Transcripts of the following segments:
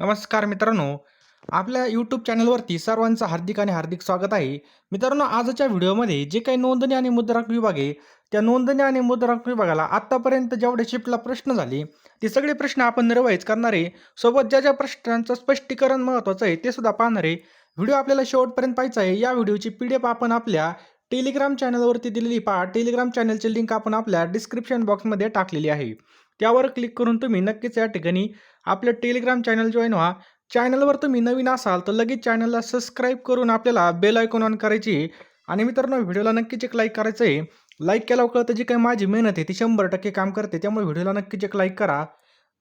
नमस्कार मित्रांनो. आपल्या यूट्यूब चॅनलवरती सर्वांचं हार्दिक आणि हार्दिक स्वागत आहे. मित्रांनो आजच्या व्हिडिओमध्ये जे काही नोंदणी आणि मुद्रांक विभाग आहे त्या नोंदणी आणि मुद्रांक विभागाला आत्तापर्यंत जेवढे शिफ्टला प्रश्न झाले ते सगळे प्रश्न आपण निर्वाहित करणार आहे. सोबत ज्या ज्या प्रश्नांचं स्पष्टीकरण महत्त्वाचं आहे ते सुद्धा पाहणार आहे. व्हिडिओ आपल्याला शेवटपर्यंत पाहायचा आहे. या व्हिडिओची पी डी एफ आपण आपल्या टेलिग्राम चॅनलवरती दिलेली पहा. टेलिग्राम चॅनलची लिंक आपण आपल्या डिस्क्रिप्शन बॉक्समध्ये टाकलेली आहे. त्यावर क्लिक करून तुम्ही नक्कीच या ठिकाणी आपलं टेलिग्राम चॅनल जॉईन व्हा. चॅनलवर तुम्ही नवीन असाल तर लगेच चॅनलला सबस्क्राईब करून आपल्याला बेल आयकॉन ऑन करायची आहे. आणि मित्रांनो व्हिडिओला नक्कीच एक लाईक करायचं आहे. लाईक केल्यावर कळतं जी काही माझी मेहनत आहे ती शंभर टक्के काम करते. त्यामुळे व्हिडिओला नक्कीच एक लाईक करा.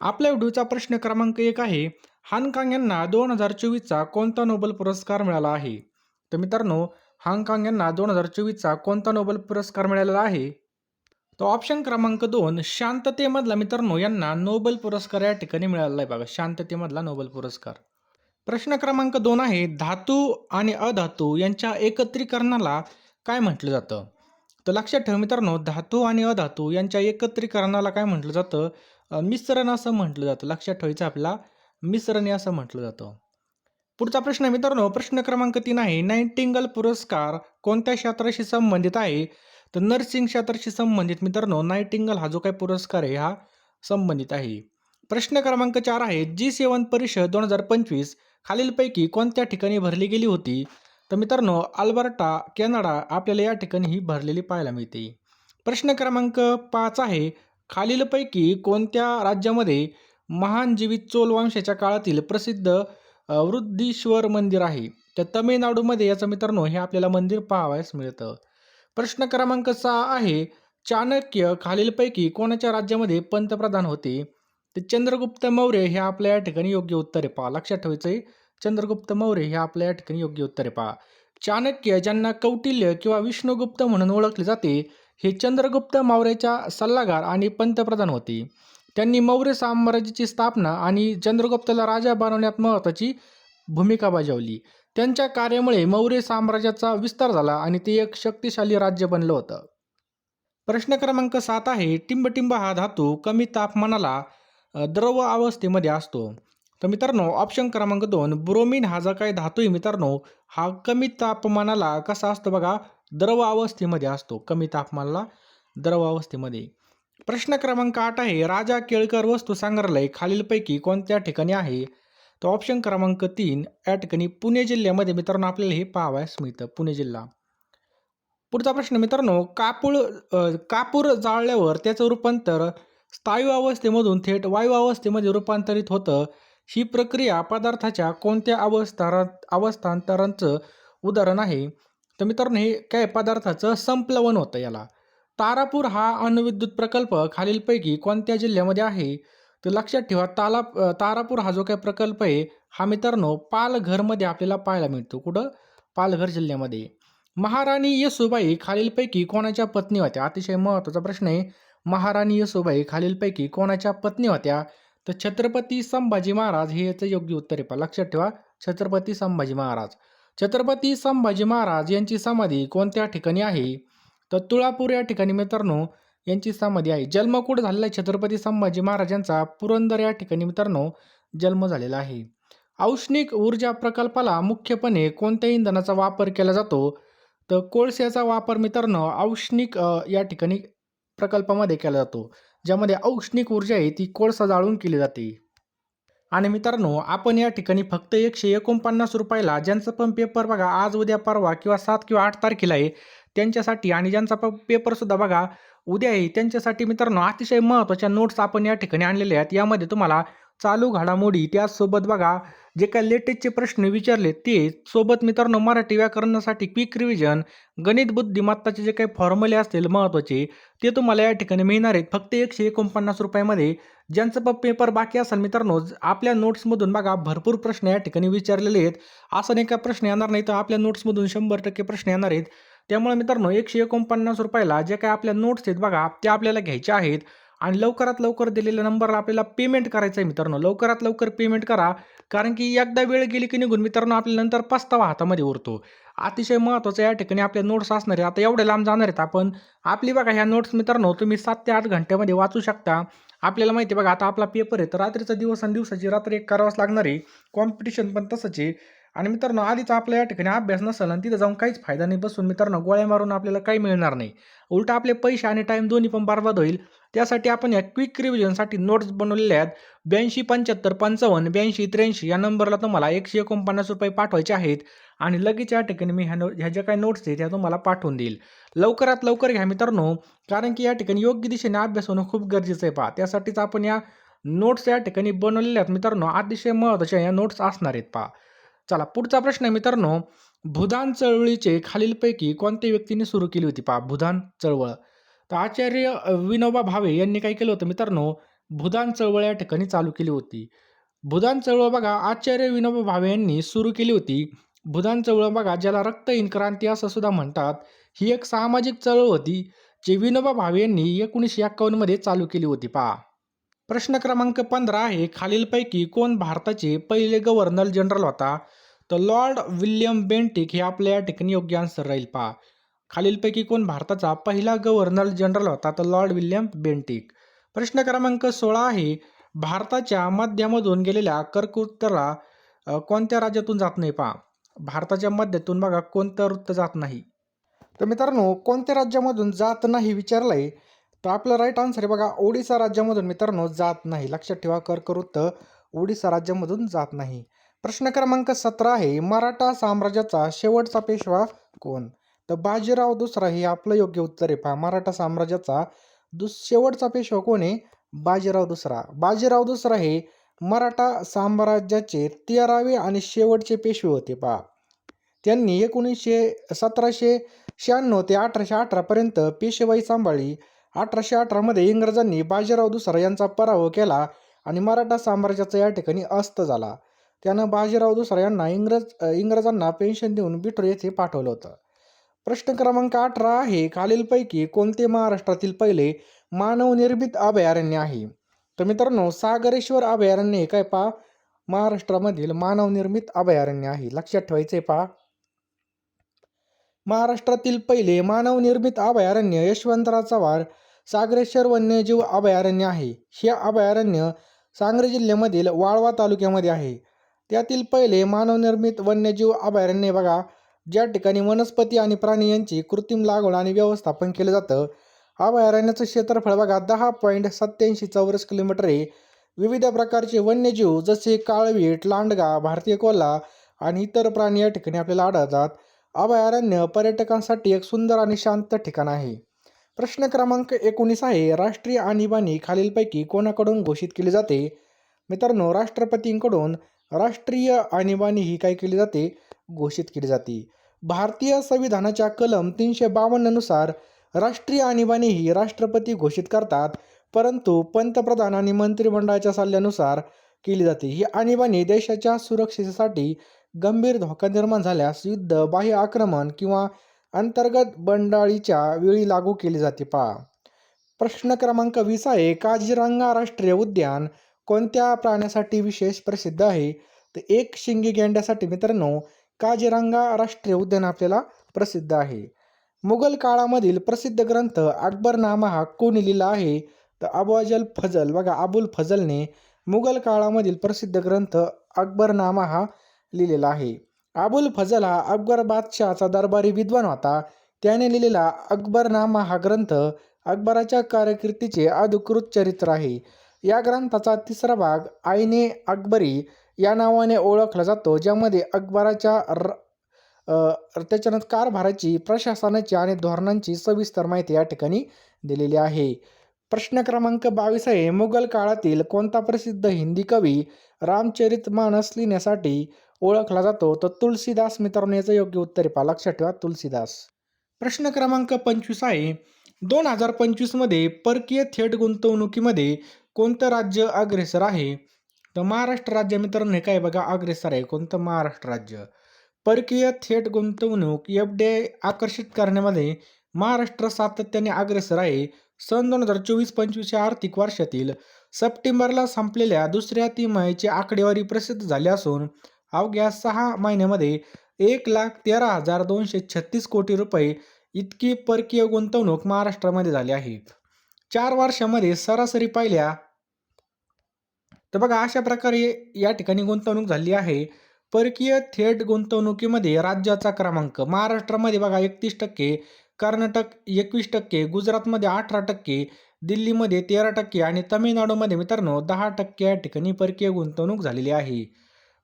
आपल्या व्हिडिओचा प्रश्न क्रमांक एक आहे हानकांग यांना दोन हजार चोवीसचा कोणता नोबेल पुरस्कार मिळाला आहे? तर मित्रांनो हांगकांग यांना दोन हजार चोवीसचा कोणता नोबेल पुरस्कार मिळालेला आहे? तो ऑप्शन क्रमांक दोन शांततेमधला मित्रांनो यांना नोबेल पुरस्कार या ठिकाणी मिळालेला आहे बघा. शांततेमधला नोबेल पुरस्कार. प्रश्न क्रमांक दोन आहे धातू आणि अधातू यांच्या एकत्रीकरणाला काय म्हटलं जातं? तर लक्षात ठेव मित्रांनो धातू आणि अधातू यांच्या एकत्रीकरणाला काय म्हटलं जातं? मिश्रण असं म्हटलं जातं. लक्षात ठेवायचं आपला मिश्रण असं म्हटलं जातं. पुढचा प्रश्न मित्रांनो प्रश्न क्रमांक तीन आहे नाईटिंगल पुरस्कार कोणत्या क्षेत्राशी संबंधित आहे? तर नर्सिंग क्षेत्राशी संबंधित मित्रांनो नायटिंगल हा जो काही पुरस्कार आहे हा संबंधित आहे. प्रश्न क्रमांक चार आहे जी सेवन परिषद दोन हजार पंचवीस खालीलपैकी कोणत्या ठिकाणी भरली गेली होती? तर मित्रांनो अल्बर्टा कॅनडा आपल्याला या ठिकाणी ही भरलेली पाहायला मिळते. प्रश्न क्रमांक पाच आहे खालीलपैकी कोणत्या राज्यामध्ये महान जीवित चोल वंशाच्या काळातील प्रसिद्ध वृद्धीश्वर मंदिर आहे? तर तमिळनाडूमध्ये याचं मित्रांनो हे आपल्याला मंदिर पाहावयास मिळतं. प्रश्न क्रमांक सहा आहे चाणक्य खालीलपैकी कोणाच्या राज्यामध्ये पंतप्रधान होते? तर चंद्रगुप्त मौर्य हे आपल्या या ठिकाणी योग्य उत्तर आहे. पहा लक्षात ठेवायचं आहे चंद्रगुप्त मौर्य हे आपल्या या ठिकाणी योग्य उत्तर आहे. पहा चाणक्य ज्यांना कौटिल्य किंवा विष्णुगुप्त म्हणून ओळखले जाते हे चंद्रगुप्त मौर्याच्या सल्लागार आणि पंतप्रधान होते. त्यांनी मौर्य साम्राज्याची स्थापना आणि चंद्रगुप्तला राजा बनवण्यात महत्त्वाची भूमिका बजावली. त्यांच्या कार्यामुळे मौर्य साम्राज्याचा विस्तार झाला आणि ते एक शक्तिशाली राज्य बनलं होतं. प्रश्न क्रमांक सात आहे टिंबटिंब हा धातू कमी तापमानाला द्रव अवस्थेमध्ये असतो. तर मित्रांनो ऑप्शन क्रमांक दोन ब्रोमिन हा जो काही धातू आहे मित्रांनो हा कमी तापमानाला कसा असतो बघा? द्रव अवस्थेमध्ये असतो कमी तापमानाला द्रव अवस्थेमध्ये. प्रश्न क्रमांक आठ आहे राजा केळकर वस्तू संग्रहालय खालीलपैकी कोणत्या ठिकाणी आहे? तर ऑप्शन क्रमांक तीन या ठिकाणी पुणे जिल्ह्यामध्ये मित्रांनो आपल्याला हे पाहावयास मिळतं पुणे जिल्हा. पुढचा प्रश्न मित्रांनो कापूळ कापूर जाळल्यावर त्याचं रूपांतर स्थायू अवस्थेमधून थेट वायू अवस्थेमध्ये रूपांतरित होतं. ही प्रक्रिया पदार्थाच्या कोणत्या अवस्था अवस्थांतरांचं उदाहरण आहे? तर मित्रांनो हे काय पदार्थाचं संप्लवन होतं याला. तारापूर हा अणुविद्युत प्रकल्प खालीलपैकी कोणत्या जिल्ह्यामध्ये आहे? तर लक्षात ठेवा ताला तारापूर हा जो काही प्रकल्प आहे हा मित्रांनो पालघरमध्ये आपल्याला पाहायला मिळतो. कुठं? पालघर जिल्ह्यामध्ये. महाराणी येसुबाई खालीलपैकी कोणाच्या पत्नी होत्या? अतिशय महत्त्वाचा प्रश्न आहे. महाराणी येसुबाई खालीलपैकी कोणाच्या पत्नी होत्या? तर छत्रपती संभाजी महाराज हे याचं योग्य उत्तर आहे पहा. लक्षात ठेवा छत्रपती संभाजी महाराज. छत्रपती संभाजी महाराज यांची समाधी कोणत्या ठिकाणी आहे? तर तुळापूर या ठिकाणी मित्रांनो यांची समाधी आहे. जन्म कुठं झालेला आहे छत्रपती संभाजी महाराजांचा पुरंदर या ठिकाणी मित्रांनो जन्म झालेला आहे. औष्णिक ऊर्जा प्रकल्पाला मुख्यपणे कोणत्या इंधनाचा वापर केला जातो? तर कोळशाचा वापर मित्रांनो औष्णिक या ठिकाणी प्रकल्पामध्ये केला जातो. ज्यामध्ये औष्णिक ऊर्जा आहे ती कोळसा जाळून केली जाते. आणि मित्रांनो आपण या ठिकाणी फक्त एकशे एकोणपन्नास रुपयाला ज्यांचं पण पेपर बघा आज उद्या परवा किंवा सात किंवा आठ तारखेला आहे त्यांच्यासाठी आणि ज्यांचा प पेपरसुद्धा बघा उद्या आहे त्यांच्यासाठी मित्रांनो अतिशय महत्त्वाच्या नोट्स आपण या ठिकाणी आणलेल्या आहेत. यामध्ये तुम्हाला चालू घडामोडी त्याचसोबत बघा जे काय लेटेस्टचे प्रश्न विचारले ते सोबत मित्रांनो मराठी व्याकरणासाठी क्विक रिव्हिजन गणित बुद्धिमत्ताचे जे काही फॉर्म्युले असतील महत्त्वाचे ते तुम्हाला या ठिकाणी मिळणार आहेत. फक्त एकशे एकोणपन्नास रुपयामध्ये. ज्यांचं प पेपर बाकी असेल मित्रांनो ज- आपल्या नोट्समधून बघा भरपूर प्रश्न या ठिकाणी विचारलेले आहेत. असं नाही का प्रश्न येणार नाही तर आपल्या नोट्समधून शंभर टक्के प्रश्न येणार आहेत. त्यामुळे मित्रांनो एकशे एकोणपन्नास रुपयाला जे काही आपल्या नोट्स आहेत बघा त्या आपल्याला घ्यायच्या आहेत. आणि लवकरात लवकर दिलेल्या नंबरला आपल्याला पेमेंट करायचं आहे मित्रांनो. लवकरात लवकर पेमेंट करा. कारण की एकदा वेळ गेली की निघून मित्रांनो आपल्या नंतर पस्तावा हातामध्ये उरतो. अतिशय महत्त्वाचं या ठिकाणी आपल्या नोट्स असणार. आता एवढे लांब जाणार आहेत आपण. आपली बघा ह्या नोट्स मित्रांनो तुम्ही सात ते आठ घंट्यामध्ये वाचू शकता. आपल्याला माहिती आहे बघा आता आपला पेपर आहे तर रात्रीचा दिवस आणि दिवसाची रात्र एक करावाच लागणार आहे. कॉम्पिटिशन पण तसंच आहे. आणि मित्रांनो आधीच आपल्या या ठिकाणी अभ्यास नसेल आणि तिथं जाऊन काहीच फायदा नाही. बसून मित्रांनो गोळ्या मारून आपल्याला काही मिळणार नाही. उलट आपले पैसे आणि टाईम दोन्ही पण बरबाद होईल. त्यासाठी आपण या क्विक रिव्हिजनसाठी नोट्स बनवलेल्या आहेत. ब्याऐंशी पंच्याहत्तर पंचावन्न ब्याऐंशी त्र्याऐंशी या नंबरला तुम्हाला एकशे एकोणपन्नास रुपये पाठवायचे आहेत. आणि लगेच या ठिकाणी मी ह्या नो ह्या ज्या काही नोट्स आहेत त्या तुम्हाला पाठवून देईल. लवकरात लवकर घ्या मित्रांनो कारण की या ठिकाणी योग्य दिशेने अभ्यास होणं खूप गरजेचं आहे पहा. त्यासाठीच आपण या नोट्स या ठिकाणी बनवलेल्या आहेत मित्रांनो. अतिशय महत्त्वाच्या या नोट्स असणार आहेत पहा. चला पुढचा प्रश्न आहे मित्रांनो. भूदान चळवळीचे खालीलपैकी कोणत्या व्यक्तीने सुरू केली होती? पहा भूदान चळवळ. तर आचार्य विनोबा भावे यांनी काय केलं होतं मित्रांनो? भूदान चळवळ या ठिकाणी चालू केली होती. भूदान चळवळ बघा आचार्य विनोबा भावे यांनी सुरू केली होती. भूदान चळवळ बघा ज्याला रक्तहीन क्रांती असं सुद्धा म्हणतात ही एक सामाजिक चळवळ होती जी विनोबा भावे यांनी एकोणीसशे एक्कावन्नमध्ये चालू केली होती. पहा. प्रश्न क्रमांक पंधरा आहे खालीलपैकी कोण भारताचे पहिले गव्हर्नर जनरल होता? तर लॉर्ड विल्यम बेंटिक हे आपल्या या ठिकाणी योग्य आन्सर राहील पहा. खालीलपैकी कोण भारताचा पहिला गव्हर्नर जनरल होता तर लॉर्ड विल्यम बेंटिक. प्रश्न क्रमांक सोळा आहे भारताच्या मध्यामधून गेलेल्या कर्कवृत्तला कोणत्या राज्यातून जात नाही पहा. भारताच्या मध्यातून बघा कोणतं वृत्त जात नाही. तर मित्रांनो कोणत्या राज्यामधून जात नाही विचारलंय तर आपलं राईट आन्सर आहे बघा ओडिसा राज्यामधून मित्रांनो जात नाही. लक्षात ठेवा कर्कवृत्त ओडिसा राज्यामधून जात नाही. प्रश्न क्रमांक सतरा आहे मराठा साम्राज्याचा शेवटचा पेशवा कोण? तर बाजीराव दुसरा हे आपलं योग्य उत्तर आहे. पहा मराठा साम्राज्याचा दुस शेवटचा पेशवा कोण आहे? बाजीराव दुसरा. बाजीराव दुसरा हे मराठा साम्राज्याचे तेरावे आणि शेवटचे पेशवे होते पहा. त्यांनी एकोणीसशे सतराशे शहाण्णव ते अठराशे अठरापर्यंत पेशवाई सांभाळली. अठराशे अठरामध्ये इंग्रजांनी बाजीराव दुसरा यांचा पराभव केला आणि मराठा साम्राज्याचा या ठिकाणी अस्त झाला. त्यानं बाजीराव दुसरा यांना इंग्रज इंग्रजांना पेन्शन देऊन बिठूर येथे पाठवलं होतं. प्रश्न क्रमांक अठरा आहे खालीलपैकी कोणते महाराष्ट्रातील पहिले मानवनिर्मित अभयारण्य आहे? तर मित्रांनो सागरेश्वर अभयारण्य हे काय पा महाराष्ट्रामधील मानवनिर्मित अभयारण्य आहे. लक्षात ठेवायचे पा महाराष्ट्रातील पहिले मानवनिर्मित अभयारण्य यशवंतराव चव्हाण सागरेश्वर वन्यजीव अभयारण्य आहे. हे अभयारण्य सांगली जिल्ह्यामधील वाळवा तालुक्यामध्ये आहे. त्यातील पहिले मानवनिर्मित वन्यजीव अभयारण्य बघा ज्या ठिकाणी वनस्पती आणि प्राणी यांची कृत्रिम लागवड आणि व्यवस्थापन केलं जातं. अभयारण्याचं क्षेत्रफळ बघा दहा पॉईंट सत्याऐंशी चौरस किलोमीटर आहे. विविध प्रकारचे वन्यजीव जसे काळवीट लांडगा भारतीय कोल्हा आणि इतर प्राणी या ठिकाणी आपल्याला आढळतात. अभयारण्य पर्यटकांसाठी एक सुंदर आणि शांत ठिकाण आहे. प्रश्न क्रमांक एकोणीस आहे राष्ट्रीय आणीबाणी खालीलपैकी कोणाकडून घोषित केली जाते? मित्रांनो राष्ट्रपतींकडून राष्ट्रीय आणीबाणी ही काय केली जाते? घोषित केली जाते. भारतीय संविधानाच्या कलम तीनशे बावन्ननुसार राष्ट्रीय आणीबाणी ही राष्ट्रपती घोषित करतात परंतु पंतप्रधान आणि मंत्रिमंडळाच्या सल्ल्यानुसार केली जाते. ही आणीबाणी देशाच्या सुरक्षेसाठी गंभीर धोका निर्माण झाल्यास युद्ध बाह्य आक्रमण किंवा अंतर्गत बंडाळीच्या वेळी लागू केली जाते. पहा. प्रश्न क्रमांक वीस आहे. काझीरंगा राष्ट्रीय उद्यान कोणत्या प्राण्यासाठी विशेष प्रसिद्ध आहे? तर एक शिंगी गेंड्यासाठी मित्रांनो काजीरंगा राष्ट्रीय उद्यान आपल्याला प्रसिद्ध आहे. मुघल काळामधील प्रसिद्ध ग्रंथ अकबरनामा हा कोणी लिहिला आहे? तर अबुअजल फजल. बघा अबुल फजलने मुघल काळामधील प्रसिद्ध ग्रंथ अकबरनामा हा लिहिलेला आहे. अबुल फजल हा अकबर बादशहाचा दरबारी विद्वान होता. त्याने लिहिलेला अकबरनामा हा ग्रंथ अकबराच्या कारकिर्दीचे अधिकृत चरित्र आहे. या ग्रंथाचा तिसरा भाग आईने अकबरी या नावाने ओळखला जातो ज्यामध्ये अकबराच्या र त्याच्यानंतर कारभाराची प्रशासनाची आणि धोरणांची सविस्तर माहिती या ठिकाणी दिलेली आहे. प्रश्न क्रमांक बावीस आहे मुघल काळातील कोणता प्रसिद्ध हिंदी कवी रामचरित मानस लिहिण्यासाठी ओळखला जातो? तर तुलसीदास मित्रांनो याचं योग्य उत्तर पहा लक्षात ठेवा तुलसीदास. प्रश्न क्रमांक पंचवीस आहे. दोन हजार पंचवीसमध्ये परकीय थेट गुंतवणुकीमध्ये कोणतं राज्य अग्रेसर आहे? तर महाराष्ट्र राज्य मित्रांनो हे काय बघा अग्रेसर आहे कोणतं महाराष्ट्र राज्य? परकीय थेट गुंतवणूक एफ डी आय आकर्षित करण्यामध्ये महाराष्ट्र सातत्याने अग्रेसर आहे. सन दोन हजार चोवीस पंचवीस या आर्थिक वर्षातील सप्टेंबरला संपलेल्या दुसऱ्या तिमाहीची आकडेवारी प्रसिद्ध झाली असून अवघ्या सहा महिन्यामध्ये एक लाख तेरा हजार दोनशे छत्तीस कोटी रुपये इतकी परकीय गुंतवणूक महाराष्ट्रामध्ये झाली आहे. चार वर्षामध्ये सरासरी पाहिल्या. तर बघा अशा प्रकारे या ठिकाणी गुंतवणूक झाली आहे. परकीय थेट गुंतवणुकीमध्ये राज्याचा क्रमांक महाराष्ट्रामध्ये बघा एकतीस टक्के कर्नाटक एकवीस टक्के गुजरातमध्ये अठरा टक्के दिल्लीमध्ये तेरा टक्के आणि तमिळनाडूमध्ये मित्रांनो दहा टक्के या ठिकाणी परकीय गुंतवणूक झालेली आहे.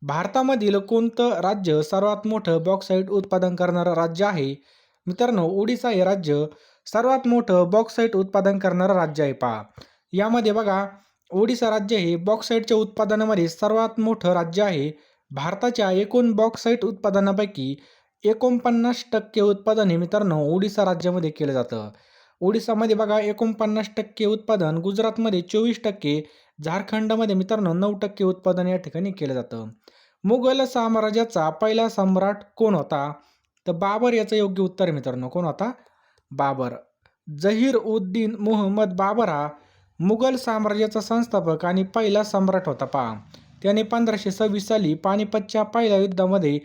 भारतामधील कोणतं राज्य सर्वात मोठं बॉक्साईट उत्पादन करणारं राज्य आहे? मित्रांनो ओडिसा हे राज्य सर्वात मोठं बॉक्साईट उत्पादन करणारं राज्य आहे पहा. यामध्ये बघा ओडिसा राज्य हे बॉक्साईटच्या उत्पादनामध्ये सर्वात मोठं राज्य आहे. भारताच्या एकूण बॉक्साईट उत्पादनापैकी एकोणपन्नास टक्के उत्पादन हे मित्रांनो ओडिसा राज्यामध्ये केलं जातं. ओडिसामध्ये बघा एकोणपन्नास टक्के उत्पादन गुजरातमध्ये चोवीस टक्के झारखंडमध्ये मित्रांनो नऊ टक्के उत्पादन या ठिकाणी केलं जातं. मुघल साम्राज्याचा पहिला सम्राट कोण होता? तर बाबर याचं योग्य उत्तर मित्रांनो कोण होता? बाबर. जहीर उद्दीन मुहम्मद बाबर हा मुघल साम्राज्याचा संस्थापक आणि पहिला सम्राट होता पहा. त्याने पंधराशे सव्वीस साली पानिपतच्या पहिल्या युद्धामध्ये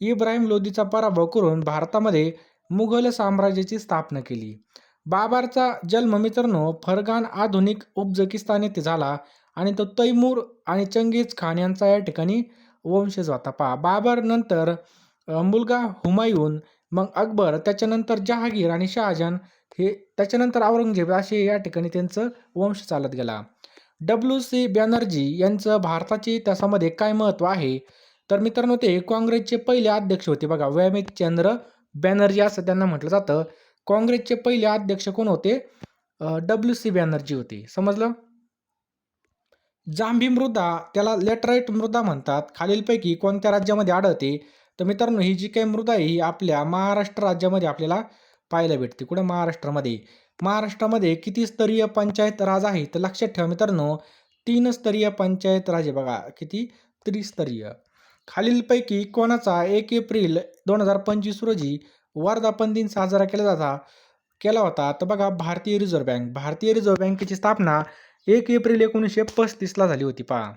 इब्राहिम लोदीचा पराभव करून भारतामध्ये मुघल साम्राज्याची स्थापना केली. बाबरचा जन्म मित्रांनो फरगान आधुनिक उझबेकिस्तान येथे झाला आणि तो तैमूर आणि चंगीज खान यांचा या ठिकाणी वंशज होता पहा. बाबर नंतर मुलगा हुमायून मग अकबर त्याच्यानंतर जहागीर आणि शहाजहान हे त्याच्यानंतर औरंगजेब असे या ठिकाणी त्यांचं वंश चालत गेला. डब्ल्यू सी बॅनर्जी यांचं भारताच्या इतिहासामध्ये काय महत्त्व आहे? तर मित्रांनो ते काँग्रेसचे पहिले अध्यक्ष होते बघा वैमिक चंद्र बॅनर्जी असं त्यांना म्हटलं जातं. काँग्रेसचे पहिले अध्यक्ष कोण होते? डब्ल्यू सी बॅनर्जी होते. समजलं? जांभी मृदा त्याला लेटराईट मृदा म्हणतात. खालीलपैकी कोणत्या राज्यामध्ये आढळते? तर मित्रांनो ही जी काही मृदा आहे ही आपल्या महाराष्ट्र राज्यामध्ये आपल्याला पाहायला भेटते. कुठे? महाराष्ट्रामध्ये. महाराष्ट्रामध्ये किती स्तरीय पंचायत राज आहे? तर लक्षात ठेवा मित्रांनो तीन स्तरीय पंचायत राज आहे बघा. किती? त्रिस्तरीय. खालीलपैकी कोणाचा एक एप्रिल दोन हजार पंचवीस रोजी वर्धापन दिन साजरा केला जाता केला होता? तर बघा भारतीय रिझर्व्ह बँक. भारतीय रिझर्व्ह बँकेची स्थापना एक एप्रिल एकोणीसशे पस्तीसला झाली होती पहा.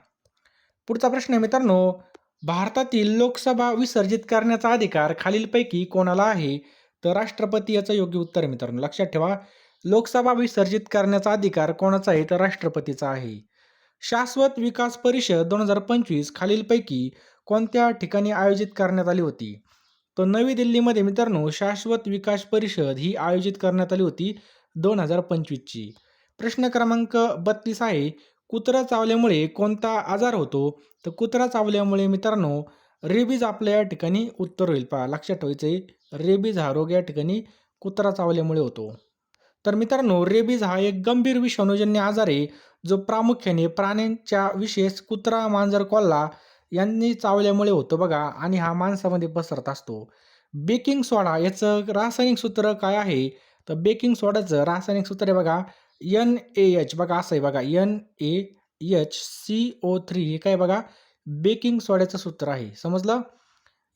पुढचा प्रश्न आहे मित्रांनो भारतातील लोकसभा विसर्जित करण्याचा अधिकार खालीलपैकी कोणाला आहे? तर राष्ट्रपती याचं योग्य उत्तर मित्रांनो लक्षात ठेवा. लोकसभा विसर्जित करण्याचा अधिकार कोणाचा आहे? तर राष्ट्रपतीचा आहे. शाश्वत विकास परिषद दोन हजार पंचवीस खालीलपैकी कोणत्या ठिकाणी आयोजित करण्यात आली होती? तर नवी दिल्लीमध्ये मित्रांनो शाश्वत विकास परिषद ही आयोजित करण्यात आली होती दोन हजार पंचवीसची. प्रश्न क्रमांक बत्तीस आहे. कुत्रा चावल्यामुळे कोणता आजार होतो? तर कुत्रा चावल्यामुळे मित्रांनो रेबीज आपल्या या ठिकाणी उत्तर होईल. पहा लक्षात ठेवायचं आहे रेबीज हा रोग या ठिकाणी कुत्रा चावल्यामुळे होतो. तर मित्रांनो रेबीज हा एक गंभीर विषाणूजन्य आजार आहे जो प्रामुख्याने प्राण्यांच्या विशेष कुत्रा मांजर कोल्हा यांनी चावल्यामुळे होतो बघा आणि हा माणसामध्ये पसरत असतो. बेकिंग सोडा याचं रासायनिक सूत्र काय आहे? तर बेकिंग सोडाचं रासायनिक सूत्र आहे बघा एन ए एच बघा असं आहे बघा N A H C O three हे काय बघा बेकिंग सोड्याचं सूत्र आहे. समजलं?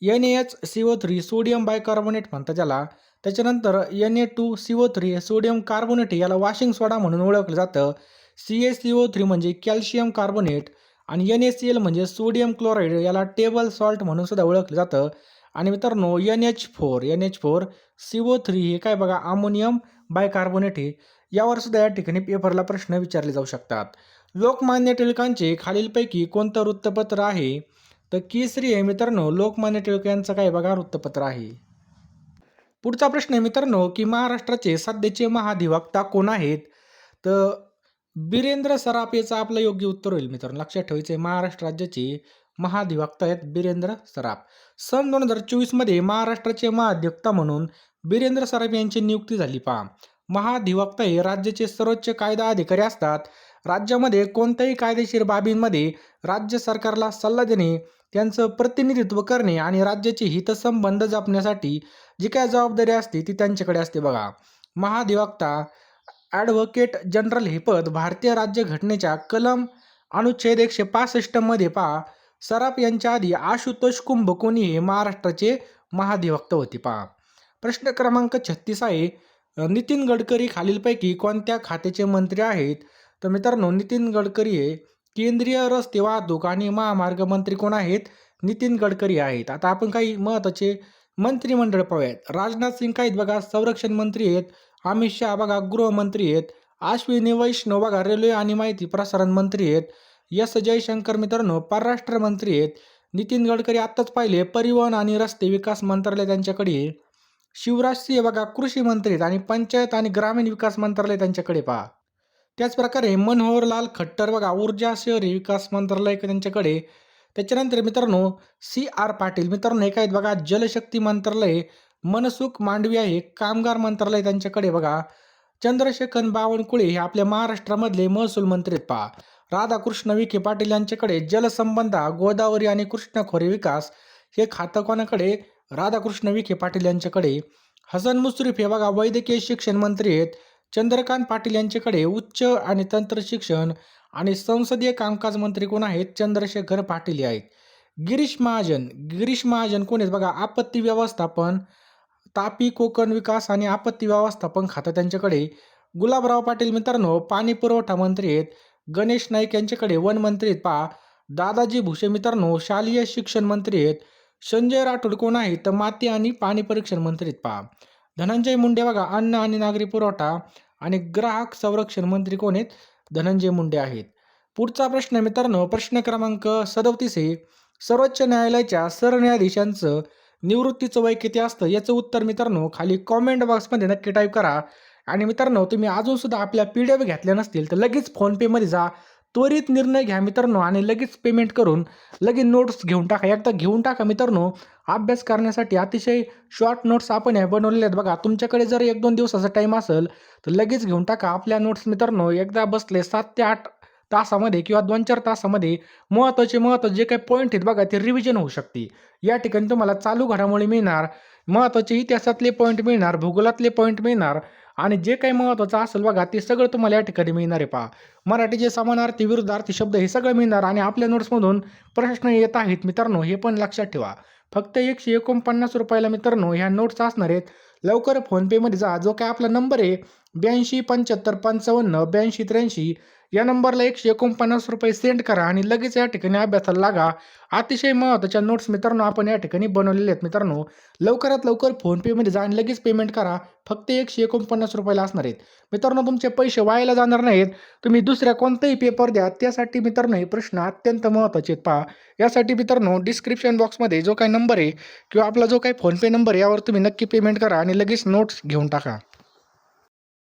N H C O three sodium bicarbonate म्हणतात ज्याला त्याच्यानंतर N A two C O three sodium carbonate याला वॉशिंग सोडा म्हणून ओळखलं जातं. C A C O three म्हणजे कॅल्शियम कार्बोनेट आणि एन ए सी एल म्हणजे सोडियम क्लोराईड याला टेबल सॉल्ट म्हणून सुद्धा ओळखलं जातं. आणि मित्रांनो N H four N H four C O three हे काय बघा अमोनियम बायकार्बोनेट हे यावर सुद्धा या ठिकाणी पेपरला प्रश्न विचारले जाऊ शकतात. लोकमान्य टिळकांचे खालीलपैकी कोणतं वृत्तपत्र आहे? तर केसरी आहे मित्रांनो लोकमान्य टिळक यांचं काय बघा वृत्तपत्र आहे. पुढचा प्रश्न आहे मित्रांनो की महाराष्ट्राचे सध्याचे महाधिवक्ता कोण आहेत? तर बिरेंद्र सराफ याचं आपलं योग्य उत्तर होईल मित्रांनो. लक्षात ठेवायचं आहे महाराष्ट्र राज्याचे महाधिवक्ता आहेत बिरेंद्र सराफ. सन दोन हजार चोवीसमध्ये महाराष्ट्राचे महाधिवक्ता म्हणून बिरेंद्र सराफ यांची नियुक्ती झाली पहा. महाधिवक्ता हे राज्याचे सर्वोच्च कायदा अधिकारी असतात. राज्यामध्ये कोणत्याही कायदेशीर बाबींमध्ये राज्य सरकारला सल्ला देणे त्यांचं प्रतिनिधित्व करणे आणि राज्याचे हितसंबंध जपण्यासाठी जी काय जबाबदारी असते ती त्यांच्याकडे असते बघा. महाधिवक्ता ॲडव्होकेट जनरल हे पद भारतीय राज्यघटनेच्या कलम अनुच्छेद एकशे पासष्टमध्ये पहा. सराफ यांच्या आधी आशुतोष कुंभकोणी हे महाराष्ट्राचे महाधिवक्ता होते पहा. प्रश्न क्रमांक छत्तीस आहे. नितीन गडकरी खालीलपैकी कोणत्या खात्याचे मंत्री आहेत? तर मित्रांनो नितीन गडकरी हे केंद्रीय रस्ते वाहतूक आणि महामार्ग मंत्री कोण आहेत? नितीन गडकरी आहेत. आता आपण काही महत्त्वाचे मंत्रिमंडळ पाहूयात. राजनाथ सिंग काहीत आहेत बघा संरक्षण मंत्री आहेत. अमित शहा बघा गृहमंत्री आहेत. अश्विनी वैष्णव बघा रेल्वे आणि माहिती प्रसारण मंत्री आहेत. एस. जयशंकर मित्रांनो परराष्ट्र मंत्री आहेत. नितीन गडकरी आत्ताच पाहिले परिवहन आणि रस्ते विकास मंत्रालय त्यांच्याकडे शिवराज सिंह बघा कृषी मंत्री आणि पंचायत आणि ग्रामीण विकास मंत्रालय त्यांच्याकडे पहा. त्याचप्रकारे मनोहरलाल खट्टर बघा ऊर्जा शहरी विकास मंत्रालय त्यांच्याकडे. त्याच्यानंतर मित्रांनो सी आर पाटील. मित्रांनो एक आहेत बघा जलशक्ती मंत्रालय मनसुख मांडवी आहे कामगार मंत्रालय त्यांच्याकडे बघा. चंद्रशेखर बावनकुळे हे आपल्या महाराष्ट्रामधले महसूल मंत्री आहेत पहा. राधाकृष्ण विखे पाटील यांच्याकडे जलसंबंधा गोदावरी आणि कृष्णखोरी विकास हे खातं कोणाकडे? राधाकृष्ण विखे पाटील यांच्याकडे. हसन मुश्रीफ हे बघा वैद्यकीय शिक्षण मंत्री आहेत. चंद्रकांत पाटील यांच्याकडे उच्च आणि तंत्र शिक्षण आणि संसदीय कामकाज मंत्री कोण आहेत? चंद्रशेखर पाटील हे आहेत. गिरीश महाजन गिरीश महाजन कोण आहेत? बघा आपत्ती व्यवस्थापन तापी कोकण विकास आणि आपत्ती व्यवस्थापन खातं त्यांच्याकडे. गुलाबराव पाटील मित्रांनो पाणी पुरवठा मंत्री आहेत. गणेश नाईक यांच्याकडे वन मंत्री आहेत. पहा दादाजी भुसे मित्रांनो शालेय शिक्षण मंत्री आहेत. संजय राठोड कोण आहेत तर माती आणि पाणी परीक्षण मंत्रीत पहा. धनंजय मुंडे बघा अन्न आणि नागरी पुरवठा आणि ग्राहक संरक्षण मंत्री कोण आहेत? धनंजय मुंडे आहेत. पुढचा प्रश्न मित्रांनो प्रश्न क्रमांक सदोतीस आहे. सर्वोच्च न्यायालयाच्या सरन्यायाधीशांचं निवृत्तीचं वय किती असतं? याचं उत्तर मित्रांनो खाली कॉमेंट बॉक्समध्ये नक्की टाईप करा. आणि मित्रांनो तुम्ही अजूनसुद्धा आपल्या पी डी एफ घेतल्या नसतील तर लगेच फोनपेमध्ये जा. त्वरित निर्णय घ्या मित्रांनो आणि लगेच पेमेंट करून लगेच नोट्स घेऊन टाका. एकदा घेऊन टाका मित्रांनो. अभ्यास करण्यासाठी अतिशय शॉर्ट नोट्स आपण हे बनवलेले आहेत. बघा तुमच्याकडे जर एक दोन दिवसाचा टाईम असेल तर लगेच घेऊन टाका. आपल्या नोट्स मित्रांनो एकदा बसले सात ते आठ तासामध्ये किंवा दोन चार तासामध्ये महत्त्वाचे महत्त्वाचे जे काही पॉईंट आहेत बघा ते रिव्हिजन होऊ शकते. या ठिकाणी तुम्हाला चालू घडामोडी मिळणार महत्त्वाचे इतिहासातले पॉईंट मिळणार भूगोलातले पॉईंट मिळणार आणि जे काही महत्त्वाचं असेल बघा ते सगळं तुम्हाला या ठिकाणी मिळणार आहे पहा. मराठीचे समानार्थी विरुद्धार्थी शब्द हे सगळं मिळणार आणि आपल्या नोट्समधून प्रश्न येत आहेत मित्रांनो हे पण लक्षात ठेवा. फक्त एकशे एकोणपन्नास रुपयाला मित्रांनो ह्या नोट्स असणार आहेत. लवकर फोनपेमध्ये जा जो काय आपला नंबर आहे ब्याऐंशी पंच्याहत्तर पंचावन्न ब्याऐंशी त्र्याऐंशी या नंबरला एकशे एकोणपन्नास रुपये सेंड करा आणि लगेच या ठिकाणी अभ्यासाला लागा. अतिशय महत्त्वाच्या नोट्स मित्रांनो आपण या ठिकाणी बनवलेले आहेत मित्रांनो. लवकरात लवकर फोनपेमध्ये जा आणि लगेच पेमेंट करा. फक्त एकशे एकोणपन्नास रुपयाला असणार आहेत. मित्रांनो तुमचे पैसे वायाला जाणार नाहीत. तुम्ही दुसऱ्या कोणताही पेपर द्या. त्यासाठी मित्रांनो हे प्रश्न अत्यंत महत्त्वाचे आहेत पहा. यासाठी मित्रांनो डिस्क्रिप्शन बॉक्समध्ये जो काही नंबर आहे किंवा आपला जो काही फोनपे नंबर आहे यावर तुम्ही नक्की पेमेंट करा आणि लगेच नोट्स घेऊन टाका.